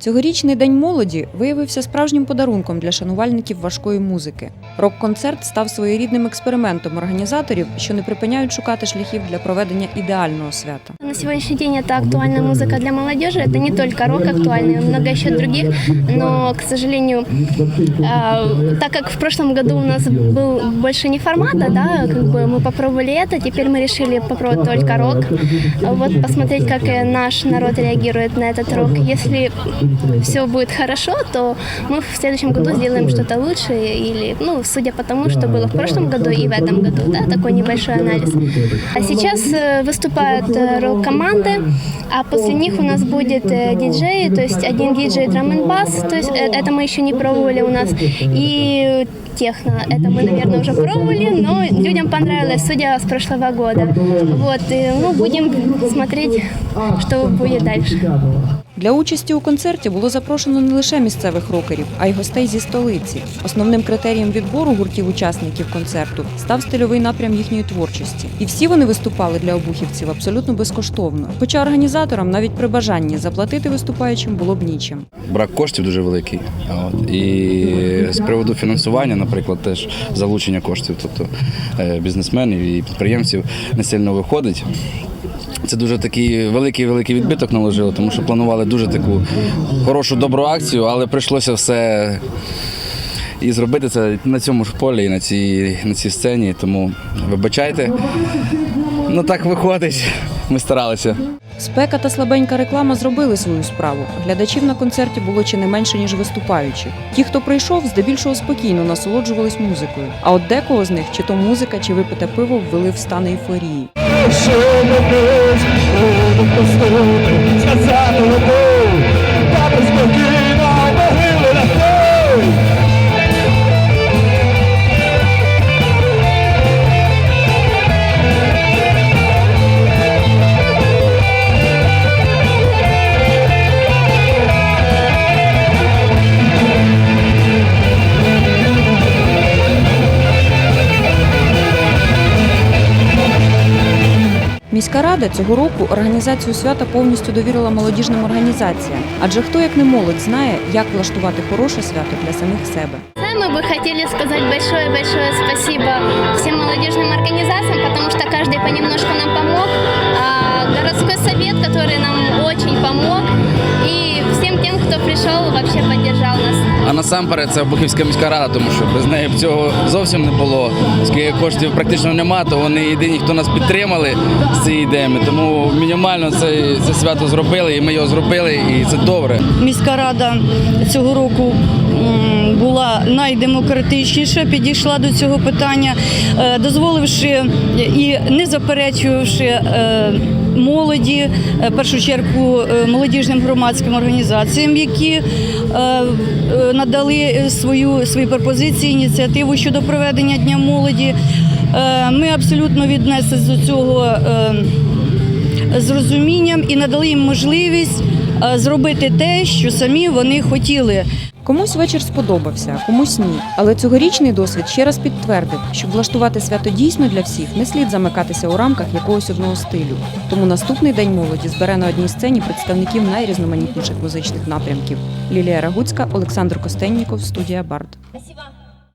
Цьогорічний день молоді виявився справжнім подарунком для шанувальників важкої музики. Рок-концерт став своєрідним експериментом організаторів, що не припиняють шукати шляхів для проведення ідеального свята. На сегодняшний день это актуальная музыка для молодежи. Это не только рок актуальный, много еще других. Но, к сожалению, э, так как в прошлом году у нас был больше не формата, да, как бы мы попробовали это, теперь мы решили попробовать только рок. Вот посмотреть, как э, наш народ реагирует на этот рок. Если все будет хорошо, то мы в следующем году сделаем что-то лучше. Или, ну, судя по тому, что было в прошлом году и в этом году, да, такой небольшой анализ. А сейчас э, выступают э, рок-команды, а после них у нас будет э, диджей, то есть один диджей драм н бас, то есть это мы еще не пробовали у нас, и техно, это мы, наверное, уже пробовали, но людям понравилось, судя с прошлого года. Вот, и, ну, будем смотреть, что будет дальше. Для участі у концерті було запрошено не лише місцевих рокерів, а й гостей зі столиці. Основним критерієм відбору гуртів учасників концерту став стильовий напрям їхньої творчості. І всі вони виступали для обухівців абсолютно безкоштовно. Хоча організаторам навіть при бажанні заплатити виступаючим було б нічим. брак коштів дуже великий. От. І з приводу фінансування, наприклад, теж залучення коштів, тобто е, бізнесменів і підприємців не сильно виходить. Це дуже такий великий великий відбиток наложило, тому що планували дуже таку хорошу добру акцію, але прийшлося все і зробити це на цьому ж полі і на цій, на цій сцені. Тому вибачайте. Ну так виходить. Ми старалися. Спека та слабенька реклама зробили свою справу. Глядачів на концерті було чи не менше ніж виступаючих. Ті, хто прийшов, здебільшого спокійно насолоджувались музикою. А от декого з них, чи то музика, чи випите пиво, ввели в стан ейфорії. Сказати любов, та спокійно могили на той. Міська рада цього року організацію свята повністю довірила молодіжним організаціям. Адже хто як не молодь знає, як влаштувати хороше свято для самих себе. Мы бы хотели сказать большое-большое спасибо всем молодежным организациям, потому что каждый понемножку нам помог. Насамперед це Бухівська міська рада, тому що без неї б цього зовсім не було. Оскільки коштів практично нема, то вони єдині, хто нас підтримали з цією ідеями. Тому мінімально це, це свято зробили, і ми його зробили, і це добре. міська рада цього року була найдемократичніша, підійшла до цього питання, е, дозволивши і не заперечувавши е, молоді, е, в першу чергу е, молодіжним громадським організаціям, які е, надали свою свої пропозиції, ініціативу щодо проведення дня молоді. Ми абсолютно віднеслись до цього. з розумінням і надали їм можливість зробити те, що самі вони хотіли. Комусь вечір сподобався, комусь ні. Але цьогорічний досвід ще раз підтвердив, щоб влаштувати свято дійсно для всіх, не слід замикатися у рамках якогось одного стилю. Тому наступний день молоді збере на одній сцені представників найрізноманітніших музичних напрямків. Лілія Рагуцька, Олександр Костенніков, студія Бард.